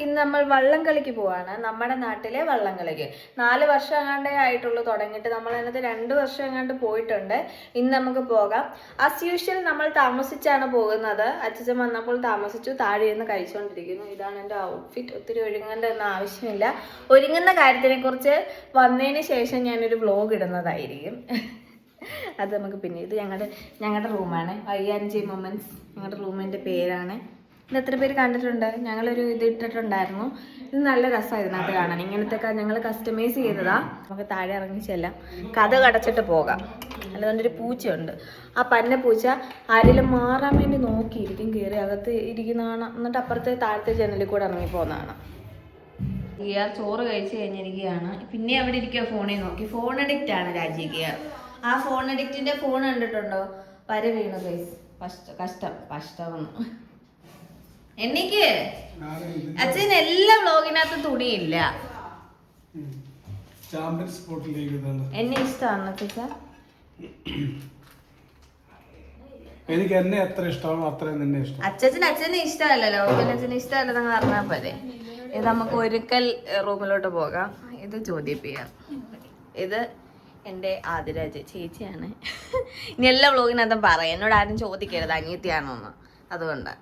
ഇന്ന് നമ്മൾ വള്ളം കളിക്ക് പോവാണ്. നമ്മുടെ നാട്ടിലെ വള്ളം കളിക്ക് നാല് വർഷം എങ്ങാണ്ടേ ആയിട്ടുള്ളൂ തുടങ്ങിയിട്ട്. നമ്മൾ അതിനകത്ത് രണ്ട് വർഷം എങ്ങാണ്ട് പോയിട്ടുണ്ട്. ഇന്ന് നമുക്ക് പോകാം. ആസ് യൂഷ്വൽ നമ്മൾ താമസിച്ചാണ് പോകുന്നത്. അച്ഛൻ വന്നപ്പോൾ താമസിച്ചു. താഴെ ഇരുന്ന് കഴിച്ചുകൊണ്ടിരിക്കുന്നു ഇതാണ് എന്റെ ഔട്ട്ഫിറ്റ് ഒത്തിരി ഒരുങ്ങേണ്ട ഒന്നും ആവശ്യമില്ല. ഒരുങ്ങുന്ന കാര്യത്തിനെക്കുറിച്ച് വന്നതിന് ശേഷം ഞാനൊരു വ്ലോഗ് ഇടുന്നതായിരിക്കും. അത് നമുക്ക് പിന്നെ ഇത് ഞങ്ങളുടെ ഞങ്ങളുടെ റൂമാണ് വൈ ആൻഡ് ജി മൊമെൻസ് ഞങ്ങളുടെ റൂമിന്റെ പേരാണ്. ഇത് എത്ര പേര് കണ്ടിട്ടുണ്ട്? ഞങ്ങളൊരു ഇത് ഇട്ടിട്ടുണ്ടായിരുന്നു. ഇത് നല്ല രസമാണ് ഇതിനകത്ത് കാണാൻ. ഇങ്ങനത്തെ ഞങ്ങൾ കസ്റ്റമൈസ് ചെയ്തതാ. നമുക്ക് താഴെ ഇറങ്ങി ചെല്ലാം. കഥ കടച്ചിട്ട് പോകാം. അല്ലാതെ ഒരു പൂച്ചയുണ്ട്. ആ പന്ന പൂച്ച ആരെങ്കിലും മാറാൻ വേണ്ടി നോക്കിയിരിക്കും കയറി അകത്ത് ഇരിക്കുന്നതാണ്. എന്നിട്ട് അപ്പുറത്തെ താഴത്തെ ജനലിൽ കൂടെ ഇറങ്ങി പോകുന്നതാണ്. ഗിയാർ ചോറ് കഴിച്ച് കഴിഞ്ഞിരിക്കുകയാണ്. പിന്നെ അവിടെ ഇരിക്കുക ഫോണിൽ നോക്കി. ഫോൺ അഡിക്റ്റ് ആണ് രാജി ഗിയാർ ആ ഫോൺ അഡിക്റ്റിന്റെ ഫോൺ കണ്ടിട്ടുണ്ടോ? വര വീണു കഷ്ടം കഷ്ടം കഷ്ടമെന്ന് എനിക്ക് അച്ഛൻ എല്ലാ വ്ലോഗിനകത്തും തുണിയില്ല. എന്നെ ഇഷ്ടമാണ് എനിക്ക് എന്നെ എത്ര ഇഷ്ടമാണോ അത്രയും നിന്നെ ഇഷ്ടം. അച്ഛന് അച്ഛന് ഇഷ്ടമല്ലല്ലോ അച്ഛന് ഇഷ്ടമല്ലെന്ന് പറഞ്ഞാൽ പോലെ ഇത് നമുക്ക് ഒരുക്കൽ റൂമിലോട്ട് പോകാം. ഇത് ചോദ്യപ്പിക്കാം ഇത് എന്റെ ആതിരാജ് ചേച്ചിയാണ്. ഇനി എല്ലാ വ്ളോഗിനകത്തും പറയാം. എന്നോട് ആരും ചോദിക്കരുത് അനിയത്തിയാണോന്ന്. അതുകൊണ്ട്.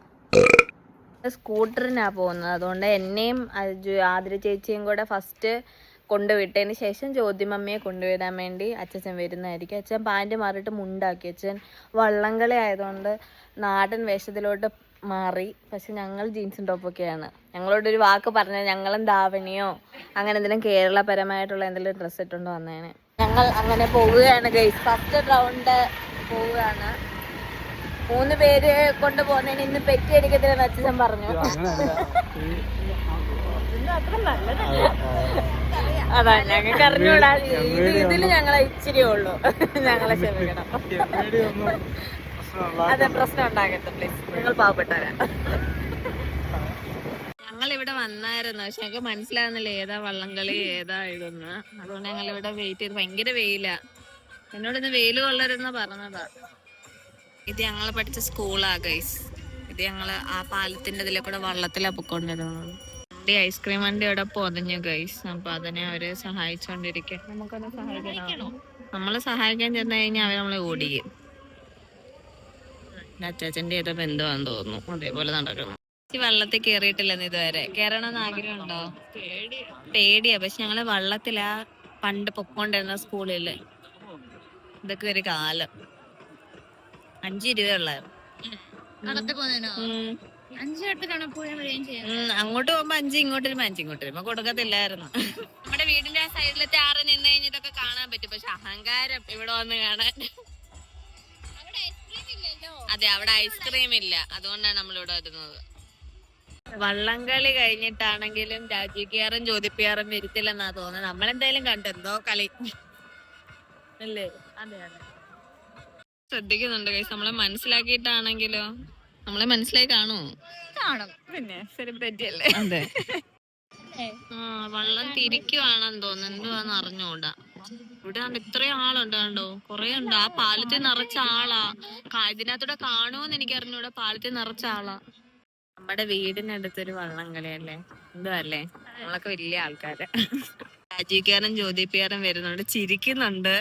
സ്കൂട്ടറിനാ പോകുന്നത്. അതുകൊണ്ട് എന്നെയും ആതിര ചേച്ചിയും കൂടെ ഫസ്റ്റ് കൊണ്ടുവിട്ടതിന് ശേഷം ജ്യോതിമമ്മയെ കൊണ്ടുവിടാൻ വേണ്ടി അച്ഛൻ വരുന്നതായിരിക്കും. അച്ഛൻ പാന്റ് മാറിയിട്ട് മുണ്ടാക്കി. അച്ഛൻ വള്ളംകളി ആയതുകൊണ്ട് നാടൻ വേഷത്തിലോട്ട് മാറി. പക്ഷെ ഞങ്ങൾ ജീൻസും ടോപ്പൊക്കെയാണ്. ഞങ്ങളോട് ഒരു വാക്ക് പറഞ്ഞാൽ ഞങ്ങളും ധാവണിയോ അങ്ങനെ എന്തെങ്കിലും കേരളപരമായിട്ടുള്ള എന്തെങ്കിലും ഡ്രസ്സ് ഇട്ടുകൊണ്ട് വന്നേനെ. ഞങ്ങൾ അങ്ങനെ പോവുകയാണ് ഗൈസ് ഫസ്റ്റ് റൗണ്ട് പോവുകയാണ്. മൂന്ന് പേര് കൊണ്ട് പോകുന്നതിന് ഇന്ന് പെറ്റി അടിക്കത്തില്ലെന്ന് അച്ഛൻ പറഞ്ഞു. അതാ ഞങ്ങൾക്ക് അറിഞ്ഞൂടാ. ഇത് ഇതിൽ ഞങ്ങളെ ഇച്ചിരി ഉള്ളു. ഞങ്ങളെ ക്ഷമിക്കണം. അതെ പ്രശ്നം ഉണ്ടാകട്ടെ പ്ലീസ് നിങ്ങൾ പാവപ്പെട്ടവരാ. ഞങ്ങൾ ഇവിടെ വന്നായിരുന്നു. പക്ഷെ ഞങ്ങൾക്ക് മനസ്സിലാകുന്നില്ല ഏതാ വള്ളംകളി ഏതാ ഇതൊന്ന്. അതുകൊണ്ട് ഞങ്ങൾ ഇവിടെ വെയിറ്റ് ചെയ്ത്. ഭയങ്കര വെയിലാ. എന്നോട് ഇന്ന് വെയിൽ കൊള്ളരുതെന്ന് പറഞ്ഞതാ. ഇത് ഞങ്ങൾ പഠിച്ച സ്കൂളാ ഗൈസ് ഇത് ഞങ്ങൾ ആ പാലത്തിന്റെ ഇതിലെ കൂടെ വള്ളത്തിലാ പൊക്കൊണ്ടിരുന്നത്. വണ്ടി ഐസ്ക്രീം വണ്ടി അവിടെ പൊതഞ്ഞു ഗൈസ് അപ്പൊ അതിനെ അവർ സഹായിച്ചോണ്ടിരിക്കും. നമുക്കൊന്ന് സഹായിക്കണോ നമ്മൾ സഹായിക്കാൻ ചെന്ന് കഴിഞ്ഞാൽ അവർ നമ്മളെ ഓടിക്കും. അച്ചാച്ചന്റെ ഏതോ ബന്ധമാണെന്ന് തോന്നുന്നു. അതേപോലെ നടക്കണം ഈ വള്ളത്തിൽ കേറിയിട്ടില്ലെന്ന് ഇതുവരെ? കേറണമെന്ന് ആഗ്രഹമുണ്ടോ? പേടിയാ. പക്ഷെ ഞങ്ങൾ വള്ളത്തിലാ പണ്ട് പൊക്കോണ്ടിരുന്ന സ്കൂളിൽ. ഇതൊക്കെ ഒരു കാലം. അഞ്ചു രൂപയുള്ളായിരുന്നു അങ്ങോട്ട് പോകുമ്പോ അഞ്ച് ഇങ്ങോട്ട് വരുമ്പോ അഞ്ച് ഇങ്ങോട്ട് വരുമ്പോ കൊടുക്കത്തില്ലായിരുന്നു. നമ്മുടെ വീടിന്റെ ആ സൈഡിലത്തെ ആറ് നിന്ന് കഴിഞ്ഞിട്ടൊക്കെ കാണാൻ പറ്റും. പക്ഷെ അഹങ്കാരം ഇവിടെ വന്ന് കാണാൻ. ഐസ്ക്രീം ഇല്ലല്ലോ. അതെ അവിടെ ഐസ്ക്രീം ഇല്ല. അതുകൊണ്ടാണ് നമ്മൾ ഇവിടെ വരുന്നത്. വള്ളംകളി കഴിഞ്ഞിട്ടാണെങ്കിലും രാജീവിക്കാറും ജ്യോതിപ്പിയാറും വരുത്തില്ലെന്നാ തോന്നുന്നത്. നമ്മളെന്തായാലും കണ്ടെന്തോ കളി. അല്ലേ? അതെ അതെ. ശ്രദ്ധിക്കുന്നുണ്ട് കൈസ് നമ്മളെ മനസ്സിലാക്കിയിട്ടാണെങ്കിലോ? നമ്മളെ മനസ്സിലായി കാണോ കാണും. പിന്നെ സെലിബ്രിറ്റി അല്ലേ അതെ ആ വള്ളം തിരിക്കുവാണെന്ന് തോന്നുന്നു. എന്തുവാന്ന് അറിഞ്ഞൂടാ ഇവിടെ ഇത്രയും ആളുണ്ട് കണ്ടോ? കൊറേ ഉണ്ട്. ആ പാലത്തിൽ നിറച്ച ആളാ. ഇതിനകത്തൂടെ കാണുമോന്ന് എനിക്ക് അറിഞ്ഞൂടാ പാലത്തിൽ നിറച്ച ആളാ. നമ്മുടെ വീടിനടുത്തൊരു വള്ളം കളിയല്ലേ എന്തുവല്ലേ നമ്മളൊക്കെ വലിയ ആൾക്കാര്. രാജീവിക്കാരൻ ജ്യോതിപ്പിയാറും വരുന്നുണ്ട്. ചിരിക്കുന്നുണ്ട്.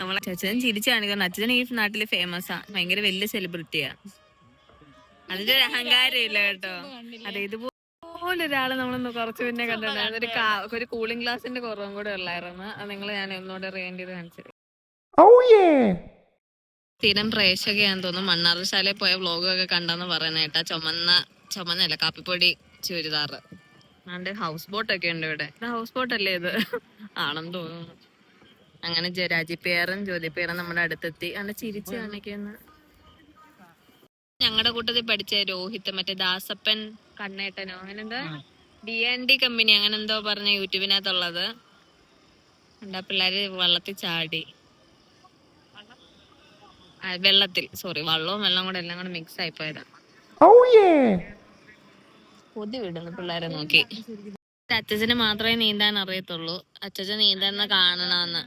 നമ്മളെ അച്ഛൻ ചിരിച്ചാണ്. കാരണം അച്ഛൻ ഈ നാട്ടിൽ ആണ് ഭയങ്കര വലിയ സെലിബ്രിറ്റിയാ അതിന്റെ ഒരു അഹങ്കാരം ഇല്ല കേട്ടോ. അതെ ഇതുപോലെ ഒരാൾ നമ്മളൊന്ന് കുറച്ച് പിന്നെ കണ്ടിട്ടുണ്ടായിരുന്നു ഒരു ഒരു കൂളിംഗ് ഗ്ലാസിന്റെ കുറവും കൂടെ ഉള്ളായിരുന്നു. അത് നിങ്ങൾ ഞാൻ ഒന്നുകൂടെ റിയൻഡ് ചെയ്ത് കാണിച്ചത് സ്ഥിരം പ്രേക്ഷകയാന്ന് തോന്നുന്നു. മണ്ണാർശാലയിൽ പോയ വ്ളോഗൊക്കെ കണ്ടെന്ന് പറയുന്ന കേട്ടാ. ചുമന്ന ചുമന്നല്ല കാപ്പിപ്പൊടി ചുരിദാറ്. അണ്ട് ഹൗസ് ബോട്ട് ഒക്കെ ഉണ്ട് ഇവിടെ. ഇത് ഹൗസ് ബോട്ട് അല്ലേ ഇത്? ആണെന്ന് തോന്നുന്നു. അങ്ങനെ രാജിപ്പേറും ജ്യോതിപ്പേറും നമ്മുടെ അടുത്തെത്തി. അങ്ങനെ ചിരിച്ചു കാണിക്കുന്ന ഞങ്ങളുടെ കൂട്ടത്തിൽ പഠിച്ച രോഹിത് മറ്റേ ദാസപ്പൻ കണ്ണേട്ടനോ? അങ്ങനെ എന്താ ഡി ആൻ ഡി കമ്പനി അങ്ങനെ എന്തോ പറഞ്ഞ യൂട്യൂബിനകത്തുള്ളത്. എന്താ പിള്ളേര് വെള്ളത്തിൽ ചാടി. ആ, വെള്ളത്തിൽ. സോറി വള്ളവും വെള്ളം കൂടെ എല്ലാം കൂടെ മിക്സ് ആയി പോയതാ. കൊതി വിടുന്നു പിള്ളേരെ നോക്കി. അച്ഛന് മാത്രമേ നീന്താൻ അറിയത്തുള്ളൂ. അച്ഛൻ നീന്താൻ കാണണമെന്ന്.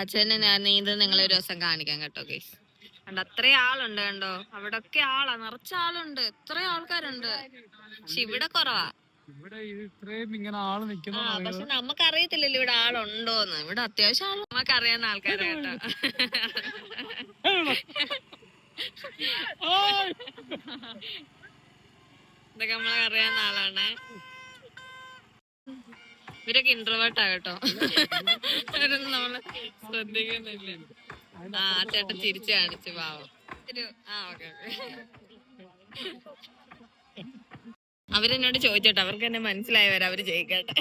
അച്ഛനെ ഞാൻ നീന്തൽ നിങ്ങളെ ഒരു ദിവസം കാണിക്കാം കേട്ടോ ഗേസ് കണ്ടോ അത്രയും ആളുണ്ട് കണ്ടോ? അവിടെ ഒക്കെ ആളാ നിറച്ച ആളുണ്ട്. എത്ര ആൾക്കാരുണ്ട്. പക്ഷെ ഇവിടെ കുറവാ. പക്ഷെ നമുക്കറിയത്തില്ലല്ലോ ഇവിടെ ആളുണ്ടോന്ന്. ഇവിടെ അത്യാവശ്യം ആൾ നമുക്കറിയാവുന്ന ആൾക്കാരെ കേട്ടോ. ഇതൊക്കെ നമ്മളെ അറിയാവുന്ന ആളാണ്. ഇവരൊക്കെ ഇൻട്രോവേർട്ടാ കേട്ടോ. ഇവരൊന്നും നമ്മൾ ശ്രദ്ധിക്കുന്നില്ല. ആ ചേട്ടൻ തിരിച്ചു കാണിച്ചു പാവം. ആ ഓക്കെ അവരെന്നോട് ചോദിച്ചോട്ടെ അവർക്ക് എന്നെ മനസ്സിലായവരെ അവർ ജയിക്കട്ടെ.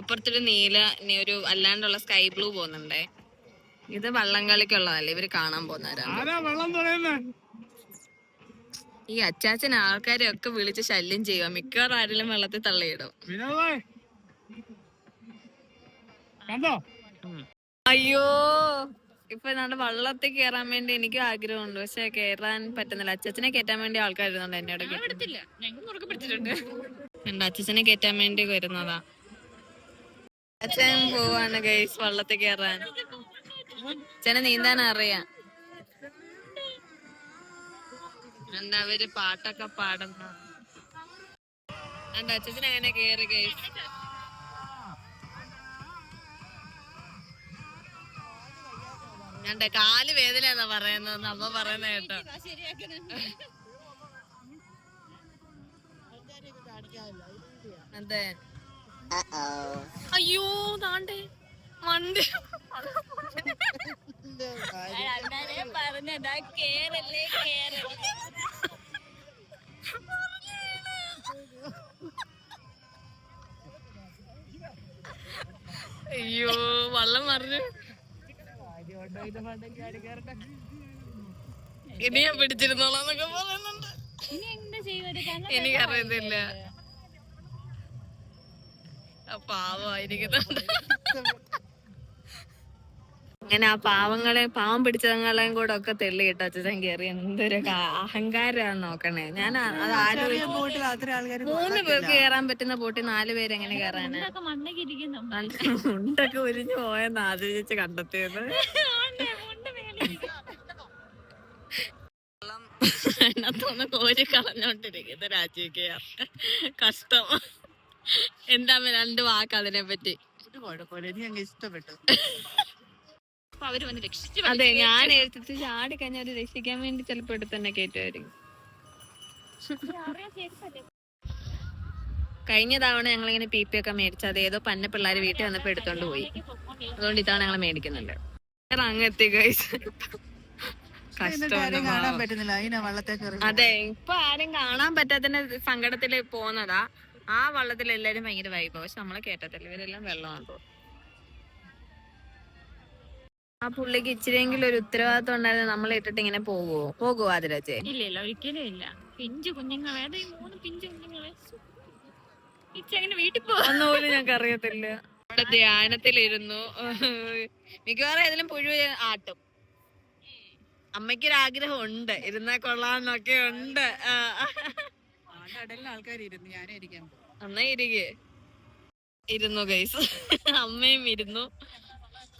അപ്പുറത്തൊരു നീല ഒരു അല്ലാണ്ടുള്ള സ്കൈ ബ്ലൂ പോകുന്നുണ്ടേ. ഇത് വള്ളംകളിക്കുള്ളതല്ലേ ഇവർ കാണാൻ പോകുന്നവരാണ്. വെള്ളം ഈ അച്ചാച്ചൻ ആൾക്കാരെ ഒക്കെ വിളിച്ച് ശല്യം ചെയ്യുക. മിക്കവാറും ആരെങ്കിലും വെള്ളത്തിൽ തള്ളിയിടും. അയ്യോ. ഇപ്പൊ നമ്മുടെ വള്ളത്തിൽ കയറാൻ വേണ്ടി എനിക്കും ആഗ്രഹമുണ്ട്. പക്ഷെ കേറാൻ പറ്റുന്നില്ല. അച്ഛനെ കയറ്റാൻ വേണ്ടി ആൾക്കാർ വരുന്നുണ്ട് എന്നോട് എടുത്തില്ല ഞങ്ങൾ മുറുകെ പിടിച്ചിട്ടുണ്ട്. എന്റെ അച്ഛനെ കയറ്റാൻ വേണ്ടി വരുന്നതാ. അച്ഛൻ പോവാണ് ഗൈസ് വള്ളത്തിൽ കയറാൻ അച്ഛനെ നീന്താൻ അറിയാം. എന്താ അവർ പാട്ടൊക്കെ പാടുന്ന? എന്റെ അച്ഛൻ അങ്ങനെ കേറി ഗൈസ് ഞാൻ കാൽ വേദന വേദനയാന്നാ പറയുന്നത് അമ്മ പറയുന്ന കേട്ടോ. അയ്യോ താണ്ടേ മണ്ട്. പറഞ്ഞതാ കേറല്ലേ കേറല്ലേ. അയ്യോ വള്ളം മറിഞ്ഞു. ഇനി ഞാൻ പിടിച്ചിരുന്നോളാന്നൊക്കെ പറയുന്നുണ്ട്. ഇനി എന്താ ചെയ്യുന്നത്? എനിക്കറിയത്തില്ല പാവമായിരിക്കുന്നുണ്ട് അങ്ങനെ ആ പാവങ്ങളെ പാവം പിടിച്ചതങ്ങളെയും കൂടെ ഒക്കെ തെള്ളിയിട്ട് അച്ഛൻ കയറി എന്തൊരു അഹങ്കാരാണ് അഹങ്കാരാന്ന് നോക്കണേ. ഞാൻ അത് ആലോചിച്ചു മൂന്ന് പേർക്ക് കയറാൻ പറ്റുന്ന ബോട്ടിൽ നാല് പേര് എങ്ങനെ കയറാനാ മുണ്ടൊക്കെ ഉരിഞ്ഞു പോയെന്ന് ആലോചിച്ച് കണ്ടെത്തിയത്. അതിനകത്തൊന്ന് കോരി കളഞ്ഞോണ്ടിരിക്കുന്ന രാജിക്കുക കഷ്ടം. എന്താ രണ്ട് വാക്ക് അതിനെ പറ്റി അപ്പൊ അവർ വന്ന് രക്ഷിച്ചു അതെ ഞാൻ എടുത്തിട്ട് ചാടി കഴിഞ്ഞാൽ അവർ രക്ഷിക്കാൻ വേണ്ടി ചിലപ്പോ എടുത്ത് തന്നെ കയറ്റുമായിരിക്കും കഴിഞ്ഞ തവണ ഞങ്ങൾ ഇങ്ങനെ പി പി ഒക്കെ മേടിച്ചു അത് ഏതോ പന്ന പിള്ളേർ വീട്ടിൽ വന്നപ്പോ എടുത്തോണ്ട് പോയി. അതുകൊണ്ട് ഇതാണ് ഞങ്ങൾ മേടിക്കുന്നുണ്ട് അങ്ങ് എത്തി അതെ ഇപ്പൊ ആരും കാണാൻ പറ്റാത്തതിന്റെ സങ്കടത്തിൽ പോന്നതാ ആ വള്ളത്തിൽ എല്ലാരും ഭയങ്കര വൈബ് പക്ഷെ നമ്മളെ കേട്ടത്തില്ല ഇവരെല്ലാം വെള്ളമാണ് തോന്നുന്നു ആ പുള്ളിക്ക് ഇച്ചിരിയെങ്കിലും ഒരു ഉത്തരവാദിത്വം ഉണ്ടായിരുന്നു നമ്മളെ ഇട്ടിട്ട് ഇങ്ങനെ പോകുവോ പോകുവോ അതിരച്ചേ ഇല്ല ഇല്ല ഒരിക്കലും ഇല്ല. പിഞ്ചു കുഞ്ഞുങ്ങളെ അതെ ഈ മൂന്ന് പിഞ്ചു കുഞ്ഞുങ്ങളെ? ഇച്ചങ്ങനെ വീട്ടിൽ പോ. അന്നുപോലും ഞങ്ങൾക്ക് അറിയത്തില്ല. അവിടെ ധ്യാനത്തിലിരുന്നു. മിക്കവാറും ഏതെങ്കിലും പുഴു ആട്ടും. അമ്മയ്ക്കൊരു ആഗ്രഹം ഉണ്ട് ഇരുന്നാ കൊള്ളാന്നൊക്കെ ഉണ്ട്. ആൾക്കാർ ഇരുന്നു ഞാനും ഇരിക്കാം. ഇരിക്കെ. ഇരുന്നു ഗൈസ്. അമ്മയും ഇരുന്നു.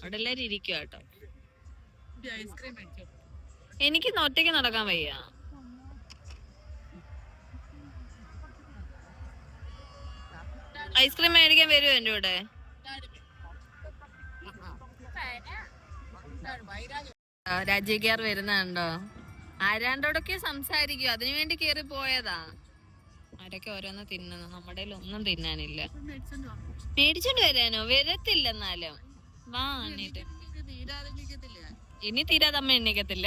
അവിടെ എല്ലാരും ഇരിക്കുക കേട്ടോ. എനിക്ക് ഒറ്റയ്ക്ക് നടക്കാൻ വയ്യ. ഐസ്ക്രീം മേടിക്കാൻ വരുമോ എന്റെ കൂടെ. രാജ്യക്കാർ വരുന്നുണ്ടോ? ആരാണ്ടോടൊക്കെ സംസാരിക്കും. അതിനു വേണ്ടി കേറി പോയതാ. ആരൊക്കെ ഓരോന്ന് തിന്നുന്നു. നമ്മുടെ ഒന്നും തിന്നാനില്ല. മേടിച്ചോണ്ട് വരാനോ? വരത്തില്ല എന്നാലും വാ എന്നിട്ട് ഇനി തീരാതെ അമ്മ എണ്ണിക്കത്തില്ല.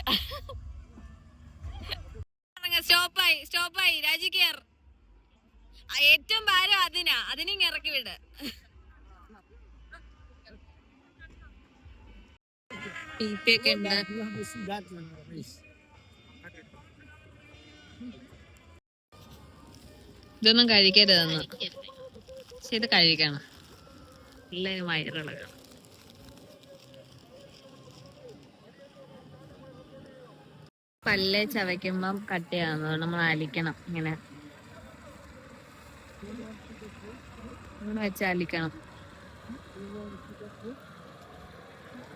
സ്റ്റോപ്പായി സ്റ്റോപ്പായി രാജി കയർ. ഏറ്റവും ഭാരം അതിനാ അതിനെ ഇറക്കി വിട്. ഒക്കെ ഉണ്ട് ഇതൊന്നും കഴിക്കരുതെന്ന്. പക്ഷെ ഇത് കഴിക്കണം. ഇല്ല വയറിളകണം പല്ല് ചവയ്ക്കുമ്പം കട്ടിയാകുന്നത് നമ്മൾ അലിക്കണം ഇങ്ങനെ. ഇങ്ങനെ വെച്ച് അലിക്കണം.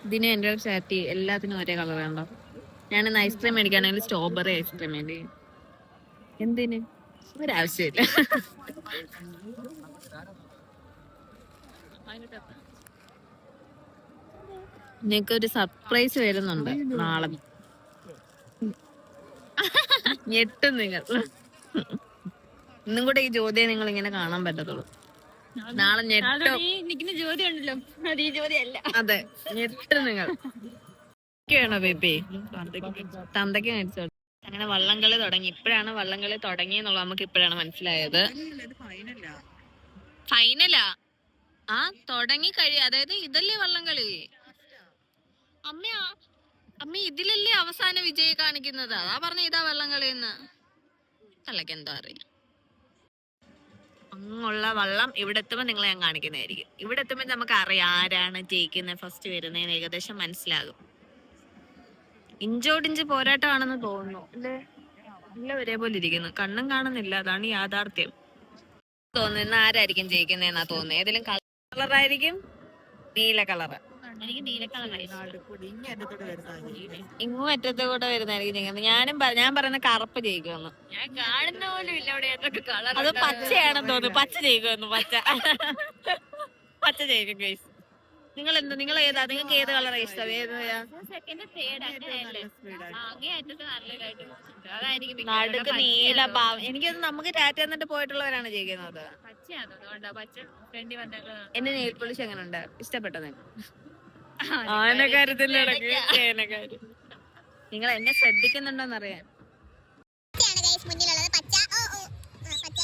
ഇതിന് എന്റെ ഷർട്ടി എല്ലാത്തിനും ഒരേ കളർ ഞാൻ ഞാനിന്ന് ഐസ്ക്രീം മേടിക്കുകയാണെങ്കിൽ സ്ട്രോബെറി ഐസ്ക്രീം വേണ്ടി എന്തിന്? ഒരാവശ്യമില്ല. നിങ്ങൾക്ക് ഒരു സർപ്രൈസ് വരുന്നുണ്ട് നാളെ. ഞെട്ടും നിങ്ങൾ. ഇന്നും കൂടെ ഈ ജ്യോതിയെ നിങ്ങൾ ഇങ്ങനെ കാണാൻ പറ്റത്തുള്ളൂ. നാളെ ഞെട്ടും. ജ്യോതി ഉണ്ടല്ലോ. അത് ഈ ജ്യോതി അല്ല. അതെ ഞെട്ടും നിങ്ങൾ. ണോ ബേബി? തന്തയ്ക്ക് മേടിച്ചോ അങ്ങനെ വള്ളംകളി തുടങ്ങി. ഇപ്പോഴാണ് വള്ളംകളി തുടങ്ങി എന്നുള്ളത് നമുക്ക് ഇപ്പോഴാണ് മനസ്സിലായത്. ഫൈനലാ ആ? തുടങ്ങി കഴി അതായത് ഇതല്ലേ വള്ളംകളി അമ്മയാ അമ്മ ഇതിലല്ലേ അവസാന വിജയി കാണിക്കുന്നത്? അതാ പറഞ്ഞ ഇതാ വെള്ളം കളിയെന്ന് തള്ളക്ക് എന്തോ അറിയാം അങ്ങുള്ള വള്ളം ഇവിടെ എത്തുമ്പോൾ നിങ്ങളെ ഞാൻ കാണിക്കുന്നതായിരിക്കും. ഇവിടെ എത്തുമ്പോൾ നമുക്ക് അറിയാം ആരാണ് ജയിക്കുന്നത് ഫസ്റ്റ് വരുന്നതെന്ന് ഏകദേശം മനസ്സിലാകും. ഇഞ്ചോടിഞ്ച് പോരാട്ടമാണെന്ന് തോന്നുന്നു. അല്ലേ? എല്ലാം ഒരേപോലെ ഇരിക്കുന്നു. കണ്ണും കാണുന്നില്ല. അതാണ് യാഥാർത്ഥ്യം. തോന്നുന്നു ആരായിരിക്കും ജയിക്കുന്നതെന്നാ തോന്നുന്നത് ഏതെങ്കിലും കളറായിരിക്കും? നീല കളറ്. എനിക്ക് ഇങ്ങും അറ്റത്തെ കൂടെ വരുന്നതായിരിക്കും ജയിക്കുന്നത് ഞാനും ഞാൻ പറയുന്ന കറുപ്പ് ജയിക്കുമെന്ന്. ഞാൻ കാണുന്ന പോലും ഇല്ല അവിടെ ഏതൊക്കെ കളർ അത് പച്ചയാണെന്ന് തോന്നുന്നു. പച്ച ജയിക്കുമെന്ന് പച്ച. പച്ച ജയിക്കും ഗൈസ് നിങ്ങൾ എന്താ നിങ്ങൾ ഏതാ നിങ്ങൾക്ക് ഏത് കളറാ ഇഷ്ടം? ഏത് സെക്കൻഡ് തേർഡ് അങ്ങനെയല്ലേ അങ്ങേ അറ്റത്ത് നല്ലതായിട്ട് അതായിരിക്കും നടുക്ക് നീല പാവം എനിക്കത് നമുക്ക് ടാറ്റ എന്നിട്ട് പോയിട്ടുള്ളവരാണ് ജയിക്കുന്നത്. പച്ചയാണ്? അതുകൊണ്ടാ പച്ച ഫ്രണ്ടി വന്നേക്കുന്നത്. എന്റെ നെയിൽ പോളിഷ് എങ്ങനെയുണ്ട് ഇഷ്ടപ്പെട്ടത്. ആനക്കാര്യത്തിന്റെ ഇടയ്ക്ക് നിങ്ങൾ എന്നെ ശ്രദ്ധിക്കുന്നുണ്ടോന്ന് അറിയാൻ മുന്നിലുള്ളത്. പച്ച. ഓ ഓ. പച്ച.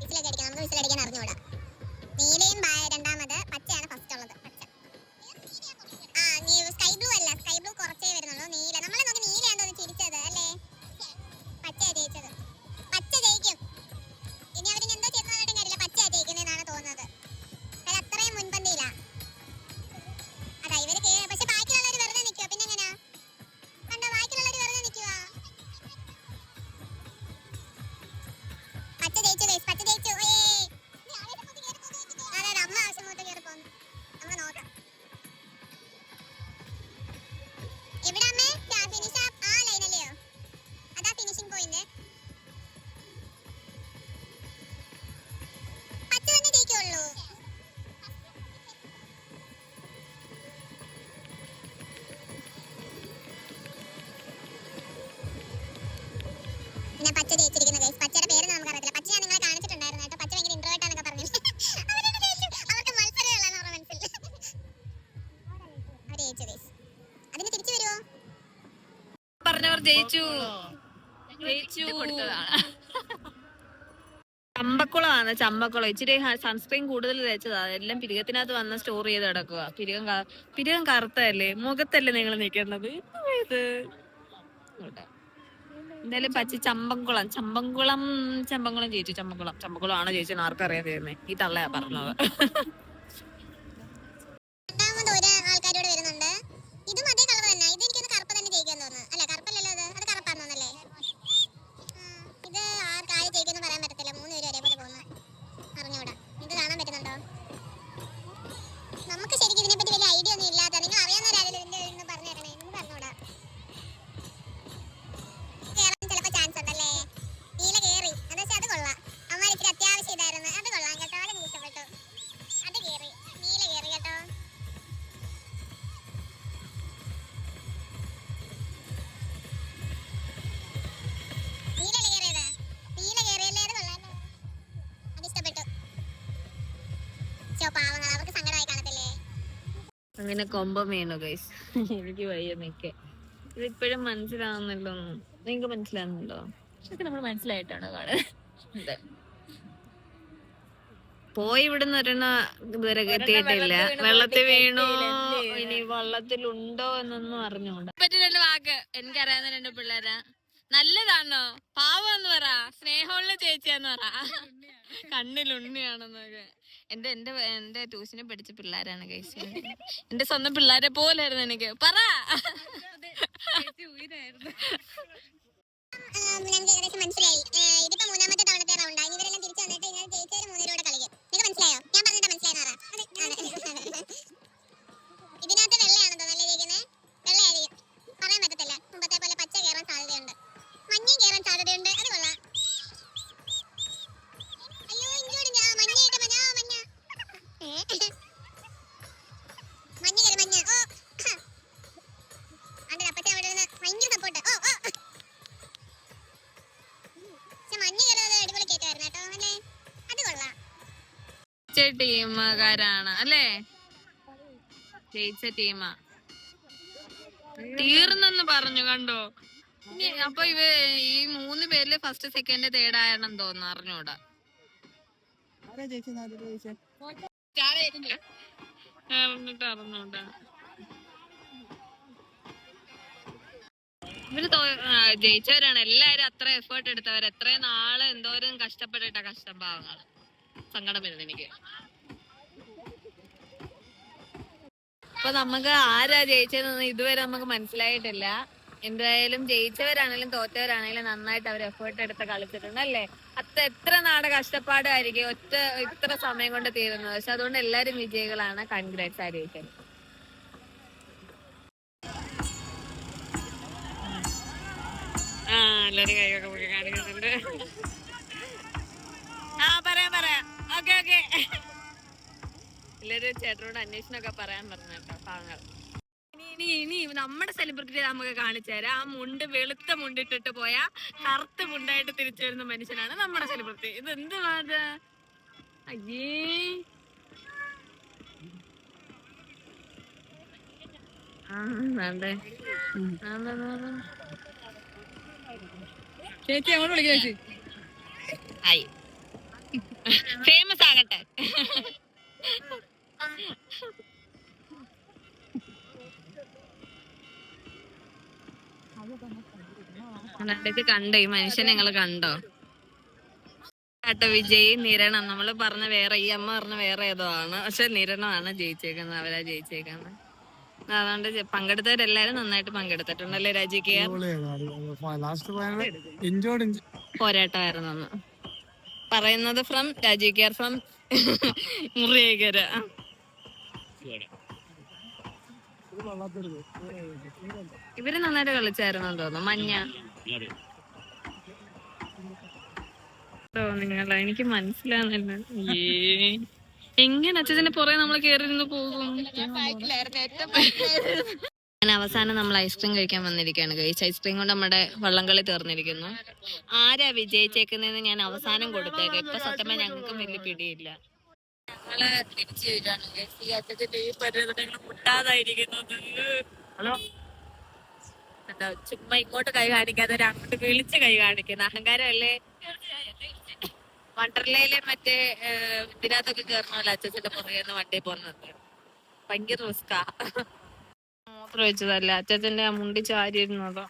വിസിലൊക്കെ അടിക്കണം നമുക്ക് വിസിലടിക്കാൻ അറിഞ്ഞൂടാ നീലയും രണ്ടാമത് പിന്നെ പച്ച ജയിച്ചിരിക്കുന്ന ഗൈസ് പച്ചയുടെ പേര് നമുക്ക് അറിയത്തില്ല പച്ച ഞാൻ നിങ്ങളെ കാണിച്ചിട്ടുണ്ടായിരുന്നു കേട്ടോ. പച്ച ഭയങ്കര ഇൻട്രോവേർട്ട് ആണെന്നൊക്കെ പറഞ്ഞു അവർക്ക് മത്സരമുള്ള അവരുടെ മനസ്സിൽ. അവർ ജയിച്ചു ഗൈസ് അതിന് തിരിച്ചു വരുമോ പറഞ്ഞവർ ജയിച്ചു. ജയിച്ചു. ചമ്പക്കുളമാണ് ചമ്പക്കുളം. ഇച്ചിരി സൺസ്ക്രീൻ കൂടുതൽ തേച്ചതാ. എല്ലാം പിരികത്തിനകത്ത് വന്ന് സ്റ്റോർ ചെയ്ത് കിടക്കുക പിരികം പിരികം കറുത്തല്ലേ മുഖത്തല്ലേ നിങ്ങൾ നിൽക്കുന്നത്? ഇത്. എന്തായാലും പച്ച ചമ്പംകുളം. ചമ്പംകുളം ചമ്പംകുളം ചേച്ചി ചമ്പംകുളം. ചമ്പംകുളം ആണോ ചേച്ചി ആർക്കറിയാൻ തരുന്നേ ഈ തള്ളയാ പറഞ്ഞത്. അങ്ങനെ കൊമ്പം വേണോ ഗൈസ് എനിക്ക് വയ്യ നിൽക്കെ ഇതിപ്പോഴും മനസ്സിലാവുന്നല്ലോ നിങ്ങൾക്ക് മനസ്സിലാവുന്നുണ്ടോ? ഇതൊക്കെ നമ്മൾ മനസ്സിലായിട്ടാണ് കാണുന്നത്. പോയി ഇവിടുന്ന് ഒരെണ്ണ ഇതുവരെ എത്തിയിട്ടില്ല വെള്ളത്തിൽ വീണോ ഇനി വെള്ളത്തിലുണ്ടോ എന്നൊന്നും അറിഞ്ഞൂടാ പറ്റി രണ്ട് വാക്ക്. എനിക്കറിയാവുന്ന രണ്ട് പിള്ളേരാ. നല്ലതാണോ പാവന്ന് പറ. സ്നേഹമുള്ള ചേച്ചിയാന്ന് പറ. കണ്ണിലുണ്ണിയാണെന്നൊക്കെ എന്റെ എന്റെ എന്റെ ട്യൂഷനെ പഠിച്ച പിള്ളേരാണ് കഴിച്ചു എന്റെ സ്വന്തം പിള്ളേരെ പോലായിരുന്നു എനിക്ക്. പറ. മനസ്സിലായി. ഇതിപ്പോ മൂന്നാമത്തെ തവണത്തെ റൗണ്ട് ആണ് ഇവരെല്ലാം തിരിച്ചു വന്നിട്ട് ഞാൻ ജയിച്ചവര് മൂന്നുപേരും കൂടെ കളിക്കും. നിങ്ങൾക്ക് മനസ്സിലായോ? ഞാൻ പറഞ്ഞിട്ട് മനസ്സിലായെന്ന് ജയിച്ച ടീമുകാരാണ് അല്ലേ? ജയിച്ച ടീമാ. തീർന്നെന്ന് പറഞ്ഞു കണ്ടോ? അപ്പൊ ഇവ ഈ മൂന്ന് പേരിൽ ഫസ്റ്റ് സെക്കൻഡ് തേർഡ് ആയണം തോന്നുന്നു അറിഞ്ഞൂടാ. അറിഞ്ഞിട്ട് ഇവർ ജയിച്ചവരാണ്. എല്ലാരും അത്ര എഫേർട്ട് എടുത്തവർ എത്രയും നാൾ എന്തോരം കഷ്ടപ്പെട്ടിട്ട കഷ്ടഭാവങ്ങൾ സങ്കടം വരുന്നു എനിക്ക്. അപ്പൊ നമുക്ക് ആരാ ജയിച്ചതെന്ന് ഇതുവരെ നമുക്ക് മനസ്സിലായിട്ടില്ല. എന്തായാലും ജയിച്ചവരാണെങ്കിലും തോറ്റവരാണെങ്കിലും നന്നായിട്ട് അവർ എഫേർട്ട് എടുത്ത് കളിച്ചിട്ടുണ്ട് അല്ലേ? അത്ര എത്ര നാട് കഷ്ടപ്പാടായിരിക്കും ഒറ്റ ഇത്ര സമയം കൊണ്ട് തീരുന്നത്. പക്ഷെ അതുകൊണ്ട് എല്ലാരും വിജയികളാണ്. കൺഗ്രാറ്റ്സ് ആ എല്ലാരും കാണിക്കുന്നുണ്ട് ആ പറയാം പറയാം ചേട്ടനോട് അന്വേഷണമൊക്കെ പറയാൻ പറഞ്ഞു കേട്ടോ ഇനി ഇനി നമ്മുടെ സെലിബ്രിറ്റി നമുക്ക് കാണിച്ചു തരാം. ആ മുണ്ട് വെളുത്ത മുണ്ടിട്ടിട്ട് പോയ കറുത്ത മുണ്ടായിട്ട് തിരിച്ചു വരുന്ന മനുഷ്യനാണ് നമ്മുടെ സെലിബ്രിറ്റി ഇത് എന്ത് അത് അയ്യേ. ചേച്ചി അങ്ങോട്ട് വിളിക്കാം ചേച്ചി. ആയി ഫേമസ് ആകട്ടെ. ഇത് കണ്ടോ? ഈ മനുഷ്യൻ ഞങ്ങൾ കണ്ടോ? കേട്ടോ വിജയ് നിരണം. നമ്മൾ പറഞ്ഞ വേറെ ഈ അമ്മ പറഞ്ഞ വേറെ ഏതോ ആണ്. പക്ഷെ നിരണമാണ് ജയിച്ചേക്കുന്നത്. അവരാ ജയിച്ചേക്കുന്നത്. അതുകൊണ്ട് പങ്കെടുത്തവരെല്ലാരും നന്നായിട്ട് പങ്കെടുത്തിട്ടുണ്ടല്ലേ രാജിക്ക് പോരാട്ടമായിരുന്നു അന്ന്. പറയുന്നത് from Rajeev care from Muriyekkara ഇവർ നന്നായിട്ട് കളിച്ചായിരുന്നു തോന്നുന്നു. മഞ്ഞ. നിങ്ങള എനിക്ക് മനസ്സിലാകുന്നില്ല എങ്ങനെ അച്ഛന്റെ പുറകെ നമ്മൾ കയറിയിരുന്ന് പോകും? അവസാനം നമ്മൾ ഐസ്ക്രീം കഴിക്കാൻ വന്നിരിക്കുകയാണ് കഴിച്ച് ഐസ്ക്രീം കൊണ്ട് നമ്മുടെ വള്ളംകളി തീർന്നിരിക്കുന്നു. ആരാ വിജയിച്ചേക്കുന്നതെന്ന് ഞാൻ അവസാനം കൊടുത്തേക്കാം. ഇപ്പൊ സത്യമായി ഞങ്ങൾക്ക് വലിയ പിടിയില്ല. ഹലോ? എന്താ ചുമ്മാ ഇങ്ങോട്ട് കൈ കാണിക്കാതെ ഒരു അങ്ങോട്ട് വിളിച്ച് കൈ കാണിക്കുന്ന അഹങ്കാരമല്ലേ? വണ്ടർലയിലെ മറ്റേ ഇതിനകത്തൊക്കെ കയറണമല്ലോ അച്ഛന്റെ പുറകെ വണ്ടി പോകുന്നത്. ഭയങ്കര റിസ്കാ മൂത്രം വെച്ചതല്ല. ആ മുണ്ടി ചാരിയിരുന്നതോ.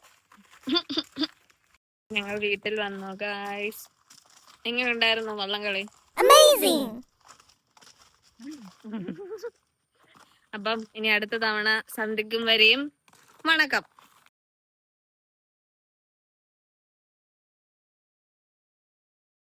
ഞങ്ങൾ വീട്ടിൽ വന്നു ഗായ്സ് എങ്ങനെ ഉണ്ടായിരുന്നു വള്ളംകളി അപ്പം ഇനി അടുത്ത തവണ സന്ധിക്കും വരെയും വണക്കം.